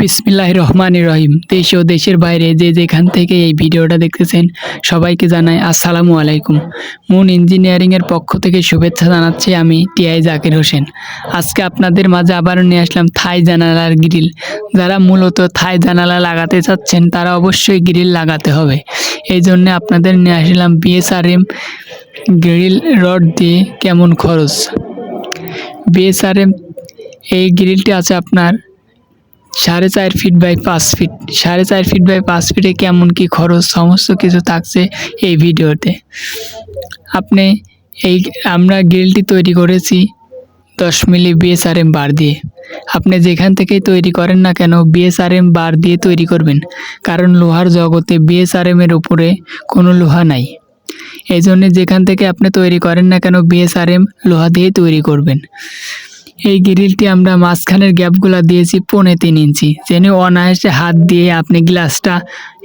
বিসমিল্লাহ রহমান রহিম দেশ ও দেশের বাইরে যে যেখান থেকে এই ভিডিওটা দেখতেছেন, সবাইকে জানাই আসসালামু আলাইকুম। মুন ইঞ্জিনিয়ারিংয়ের পক্ষ থেকে শুভেচ্ছা জানাচ্ছি আমি টিআই জাকির হোসেন। আজকে আপনাদের মাঝে আবারও নিয়ে আসলাম থাই জানালার গ্রিল। যারা মূলত থাই জানালা লাগাতে চাচ্ছেন, তারা অবশ্যই গ্রিল লাগাতে হবে। এই জন্য আপনাদের নিয়ে আসলাম বিএসআরএম গ্রিল রড দিয়ে কেমন খরচ। বিএসআরএম, এই গ্রিলটি আছে আপনার সাড়ে চার ফিট বাই পাঁচ ফিট সাড়ে চার ফিট বাই পাঁচ ফিটে কেমন কি খরচ, সমস্ত কিছু থাকছে এই ভিডিওতে। আপনি এই, আমরা গ্রিলটি তৈরি করেছি দশ মিলি বিএসআরএম বার দিয়ে। আপনি যেখান থেকেই তৈরি করেন না কেন বিএসআরএম বার দিয়ে তৈরি করবেন। কারণ লোহার জগতে বিএসআরএম এর উপরে কোনো লোহা নাই। এই জন্য যেখান থেকে আপনি তৈরি করেন না কেন বিএসআরএম লোহা দিয়ে তৈরি করবেন। এই গ্রিলটি আমরা মাঝখানের গ্যাপগুলো দিয়েছি পৌনে তিন ইঞ্চি। যেন অনায়াসে হাত দিয়ে আপনি গ্লাসটা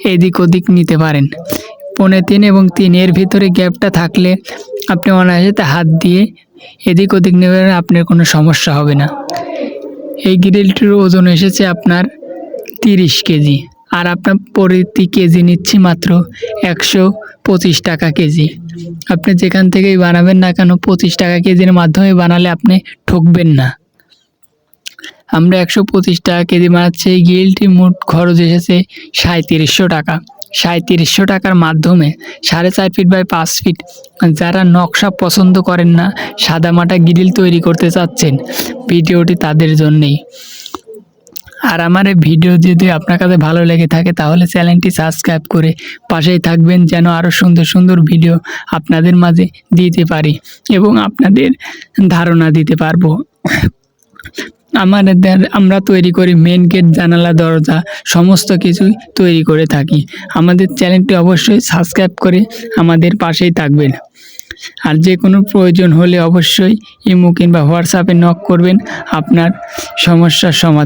এদিক ওদিক নিতে পারেন। পৌনে তিন এবং তিনের ভিতরে গ্যাপটা থাকলে আপনি অনায়াসে হাত দিয়ে এদিক ওদিক নেবেন আপনার কোনো সমস্যা হবে না। এই গ্রিলটির ওজন এসেছে আপনার তিরিশ কেজি। আর আপনার প্রতি কেজি নিচ্ছি মাত্র একশো পঁচিশ টাকা কেজি। আপনি যেখান থেকেই বানাবেন না কেন, পঁচিশ টাকা কেজির মাধ্যমে বানালে আপনি ঠকবেন না। আমরা একশো পঁচিশ টাকা কেজি বানাচ্ছি এই গ্রিলটির মোট খরচ এসেছে সাঁত্রিশশো টাকা। সাঁত্রিশশো টাকার মাধ্যমে সাড়ে চার ফিট বাই পাঁচ ফিট যারা নকশা পছন্দ করেন না, সাদামাটা গ্রিল তৈরি করতে চাচ্ছেন, ভিডিওটি তাদের জন্যেই। আর আমার এই ভিডিও যদি আপনার কাছে ভালো লেগে থাকে, তাহলে চ্যানেলটি সাবস্ক্রাইব করে পাশেই থাকবেন যেন আরও সুন্দর সুন্দর ভিডিও আপনাদের মাঝে দিতে পারি এবং আপনাদের ধারণা দিতে পারব। আমাদের, আমরা তৈরি করি মেন গেট জানালা, দরজা, সমস্ত কিছুই তৈরি করে থাকি। আমাদের চ্যানেলটি অবশ্যই সাবস্ক্রাইব করে আমাদের পাশেই থাকবেন। আর যে কোনো প্রয়োজন হলে অবশ্যই ইমো কিংবা হোয়াটসঅ্যাপে নক করবেন, আপনার সমস্যার সমাধান